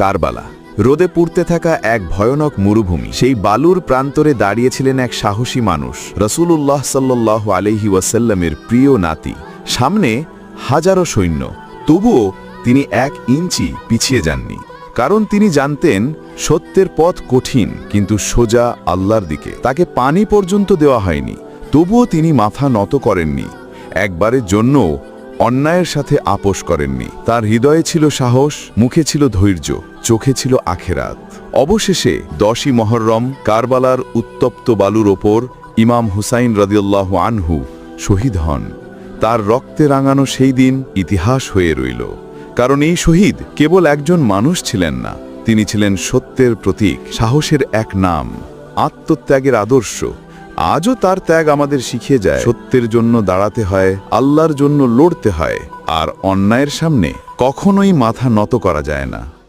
কারবালা। রোদে পুড়তে থাকা এক ভয়ানক মরুভূমি। সেই বালুর প্রান্তরে দাঁড়িয়েছিলেন এক সাহসী মানুষ, রসুলুল্লাহ সাল্লাহ আলহি ওয়াসাল্লামের প্রিয় নাতি। সামনে হাজারো সৈন্য। তবুও তিনি এক ইঞ্চি পিছিয়ে যাননি। কারণ তিনি জানতেন, সত্যের পথ কঠিন, কিন্তু সোজা আল্লাহর দিকে। তাকে পানি পর্যন্ত দেওয়া হয়নি। তবুও তিনি মাথা নত করেননি। একবারের জন্য অন্যায়ের সাথে আপোষ করেননি। তার হৃদয়ে ছিল সাহস, মুখে ছিল ধৈর্য, চোখে ছিল আখেরাত। অবশেষে দশই মহরম কারবালার উত্তপ্ত বালুর ওপর ইমাম হুসাইন রদিউল্লাহ আনহু শহীদ হন। তার রক্তে রাঙানো সেই দিন ইতিহাস হয়ে রইল। কারণ এই শহীদ কেবল একজন মানুষ ছিলেন না, তিনি ছিলেন সত্যের প্রতীক, সাহসের এক নাম, আত্মত্যাগের আদর্শ আজও তার ত্যাগ আমাদের শিখিয়ে যায়। সত্যের জন্য দাঁড়াতে হয়, আল্লাহর জন্য লড়তে হয়, আর অন্যায়ের সামনে কখনোই মাথা নত করা যায় না।